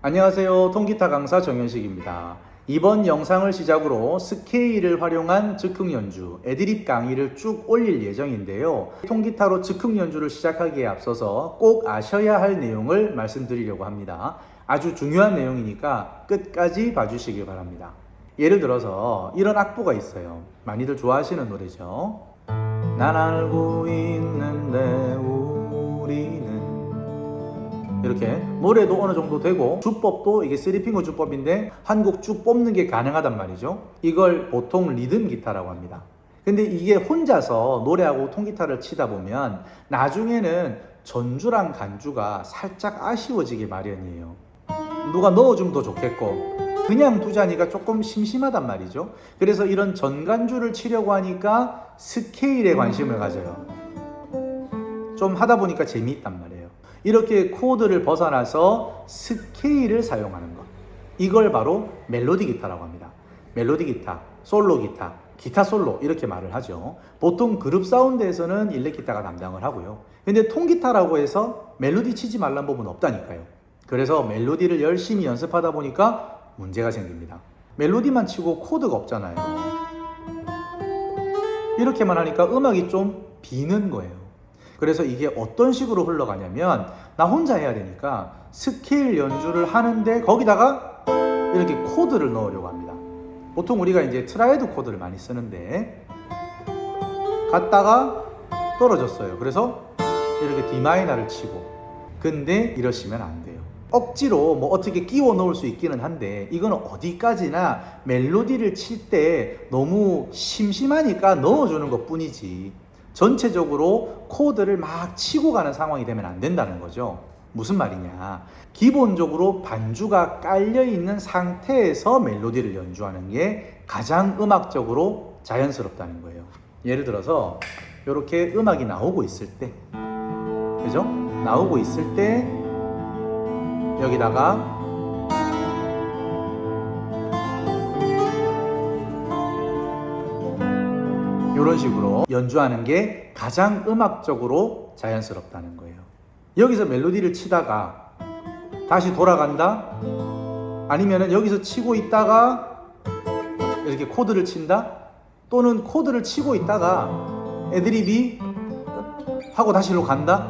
안녕하세요. 통기타 강사 정현식입니다. 이번 영상을 시작으로 스케일을 활용한 즉흥 연주, 애드립 강의를 쭉 올릴 예정인데요. 통기타로 즉흥 연주를 시작하기에 앞서서 꼭 아셔야 할 내용을 말씀드리려고 합니다. 아주 중요한 내용이니까 끝까지 봐주시길 바랍니다. 예를 들어서 이런 악보가 있어요. 많이들 좋아하시는 노래죠. 난 알고 있는데 우리는 이렇게 노래도 어느 정도 되고 주법도 이게 쓰리핑거 주법인데 한곡쭉 뽑는 게 가능하단 말이죠. 이걸 보통 리듬 기타라고 합니다. 근데 이게 혼자서 노래하고 통기타를 치다 보면 나중에는 전주랑 간주가 살짝 아쉬워지기 마련이에요. 누가 넣어주면 더 좋겠고 그냥 두자니까 조금 심심하단 말이죠. 그래서 이런 전간주를 치려고 하니까 스케일에 관심을 가져요. 좀 하다 보니까 재미있단 말이에요. 이렇게 코드를 벗어나서 스케일을 사용하는 것. 이걸 바로 멜로디 기타라고 합니다. 멜로디 기타, 솔로 기타, 기타 솔로 이렇게 말을 하죠. 보통 그룹 사운드에서는 일렉 기타가 담당을 하고요. 근데 통기타라고 해서 멜로디 치지 말란 법은 없다니까요. 그래서 멜로디를 열심히 연습하다 보니까 문제가 생깁니다. 멜로디만 치고 코드가 없잖아요. 이렇게만 하니까 음악이 좀 비는 거예요. 그래서 이게 어떤 식으로 흘러가냐면 나 혼자 해야 되니까 스케일 연주를 하는데 거기다가 이렇게 코드를 넣으려고 합니다. 보통 우리가 이제 트라이드 코드를 많이 쓰는데 갔다가 떨어졌어요. 그래서 이렇게 D 마이너를 치고 근데 이러시면 안 돼요. 억지로 뭐 어떻게 끼워 넣을 수 있기는 한데 이거는 어디까지나 멜로디를 칠 때 너무 심심하니까 넣어주는 것 뿐이지 전체적으로 코드를 막 치고 가는 상황이 되면 안 된다는 거죠. 무슨 말이냐. 기본적으로 반주가 깔려 있는 상태에서 멜로디를 연주하는 게 가장 음악적으로 자연스럽다는 거예요. 예를 들어서 이렇게 음악이 나오고 있을 때, 그죠? 나오고 있을 때 여기다가 이런 식으로 연주하는 게 가장 음악적으로 자연스럽다는 거예요. 여기서 멜로디를 치다가 다시 돌아간다? 아니면은 여기서 치고 있다가 이렇게 코드를 친다? 또는 코드를 치고 있다가 애드립이 하고 다시 로 간다?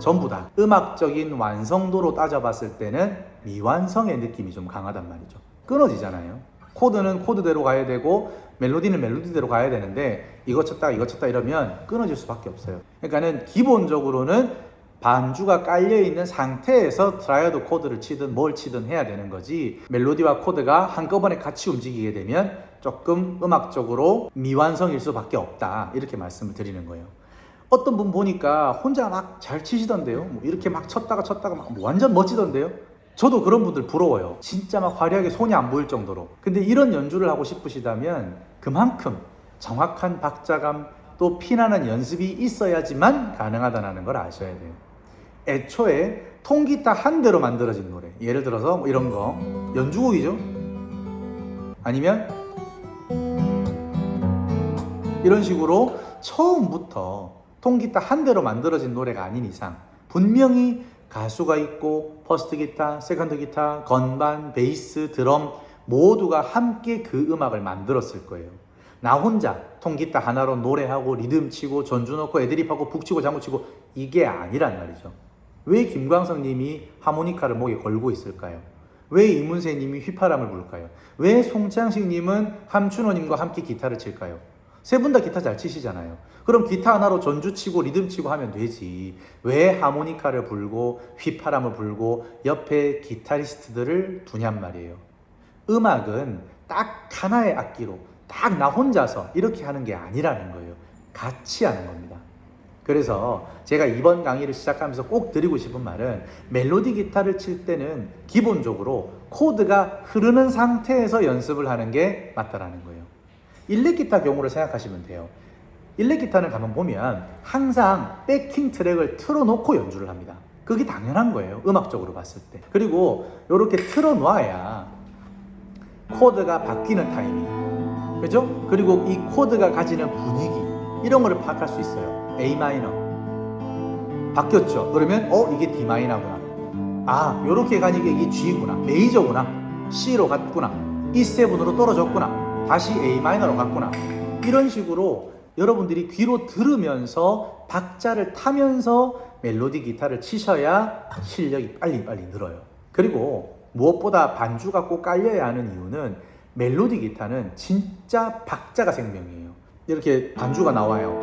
전부 다 음악적인 완성도로 따져봤을 때는 미완성의 느낌이 좀 강하단 말이죠. 끊어지잖아요. 코드는 코드대로 가야 되고 멜로디는 멜로디대로 가야 되는데 이거 쳤다 이거 쳤다 이러면 끊어질 수밖에 없어요. 그러니까는 기본적으로는 반주가 깔려 있는 상태에서 트라이어드 코드를 치든 뭘 치든 해야 되는 거지 멜로디와 코드가 한꺼번에 같이 움직이게 되면 조금 음악적으로 미완성일 수밖에 없다 이렇게 말씀을 드리는 거예요. 어떤 분 보니까 혼자 막 잘 치시던데요. 뭐 이렇게 막 쳤다가 쳤다가 막 완전 멋지던데요. 저도 그런 분들 부러워요. 진짜 막 화려하게 손이 안 보일 정도로. 근데 이런 연주를 하고 싶으시다면 그만큼 정확한 박자감 또 피나는 연습이 있어야지만 가능하다는 걸 아셔야 돼요. 애초에 통기타 한 대로 만들어진 노래. 예를 들어서 뭐 이런 거 연주곡이죠. 아니면 이런 식으로 처음부터 통기타 한 대로 만들어진 노래가 아닌 이상 분명히 가수가 있고 퍼스트 기타, 세컨드 기타, 건반, 베이스, 드럼 모두가 함께 그 음악을 만들었을 거예요. 나 혼자 통기타 하나로 노래하고 리듬 치고 전주 넣고 애드립하고 북치고 장구치고 이게 아니란 말이죠. 왜 김광석 님이 하모니카를 목에 걸고 있을까요? 왜 이문세 님이 휘파람을 불까요? 왜 송창식 님은 함춘호 님과 함께 기타를 칠까요? 세 분 다 기타 잘 치시잖아요. 그럼 기타 하나로 전주 치고 리듬 치고 하면 되지. 왜 하모니카를 불고 휘파람을 불고 옆에 기타리스트들을 두냔 말이에요. 음악은 딱 하나의 악기로 딱 나 혼자서 이렇게 하는 게 아니라는 거예요. 같이 하는 겁니다. 그래서 제가 이번 강의를 시작하면서 꼭 드리고 싶은 말은 멜로디 기타를 칠 때는 기본적으로 코드가 흐르는 상태에서 연습을 하는 게 맞다라는 거예요. 일렉 기타 경우를 생각하시면 돼요. 일렉 기타는 가만 보면 항상 백킹 트랙을 틀어놓고 연주를 합니다. 그게 당연한 거예요. 음악적으로 봤을 때. 그리고 이렇게 틀어놔야 코드가 바뀌는 타이밍. 그죠? 그리고 이 코드가 가지는 분위기. 이런 거를 파악할 수 있어요. A 마이너. 바뀌었죠. 그러면 어 이게 D 마이너구나. 아 요렇게 가니까 이게 G구나 메이저구나 C로 갔구나 E7으로 떨어졌구나 다시 A 마이너로 갔구나. 이런 식으로 여러분들이 귀로 들으면서 박자를 타면서 멜로디 기타를 치셔야 실력이 빨리빨리 늘어요. 그리고 무엇보다 반주가 꼭 깔려야 하는 이유는 멜로디 기타는 진짜 박자가 생명이에요. 이렇게 반주가 나와요.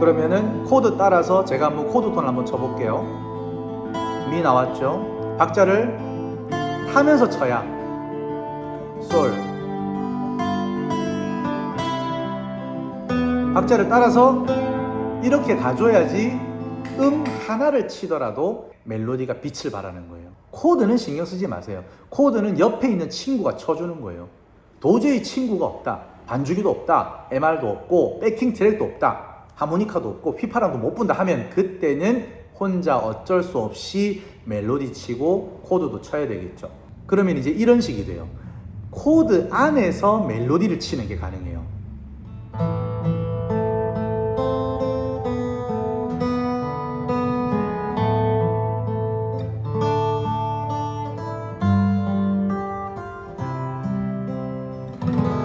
그러면은 코드 따라서 제가 한번 코드 톤을 한번 쳐볼게요. 미 나왔죠? 박자를 타면서 쳐야. 솔 박자를 따라서 이렇게 가줘야지 음 하나를 치더라도 멜로디가 빛을 발하는 거예요. 코드는 신경 쓰지 마세요. 코드는 옆에 있는 친구가 쳐주는 거예요. 도저히 친구가 없다. 반주기도 없다. MR도 없고 백킹 트랙도 없다. 하모니카도 없고 휘파람도 못 분다 하면 그때는 혼자 어쩔 수 없이 멜로디 치고 코드도 쳐야 되겠죠. 그러면 이제 이런 식이 돼요. 코드 안에서 멜로디를 치는 게 가능해요.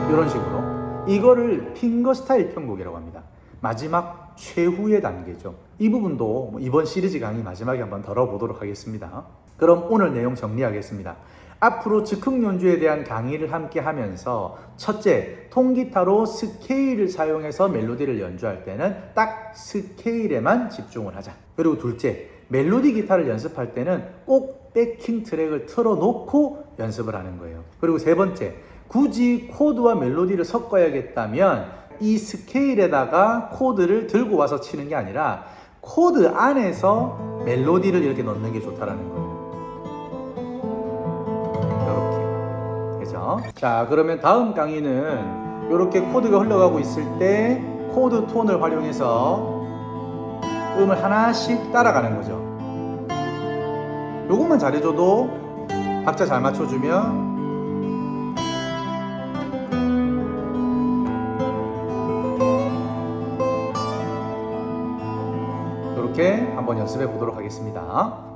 이런 식으로 이거를 핑거 스타일 편곡이라고 합니다. 마지막 최후의 단계죠. 이 부분도 뭐 이번 시리즈 강의 마지막에 한번 다뤄보도록 하겠습니다. 그럼 오늘 내용 정리하겠습니다. 앞으로 즉흥 연주에 대한 강의를 함께 하면서 첫째, 통기타로 스케일을 사용해서 멜로디를 연주할 때는 딱 스케일에만 집중을 하자. 그리고 둘째, 멜로디 기타를 연습할 때는 꼭 백킹 트랙을 틀어놓고 연습을 하는 거예요. 그리고 세 번째, 굳이 코드와 멜로디를 섞어야겠다면 이 스케일에다가 코드를 들고 와서 치는 게 아니라 코드 안에서 멜로디를 이렇게 넣는 게 좋다라는 거예요. 이렇게. 그죠? 자, 그러면 다음 강의는 이렇게 코드가 흘러가고 있을 때 코드 톤을 활용해서 음을 하나씩 따라가는 거죠. 요것만 잘해줘도 박자 잘 맞춰주면 한번 연습해 보도록 하겠습니다.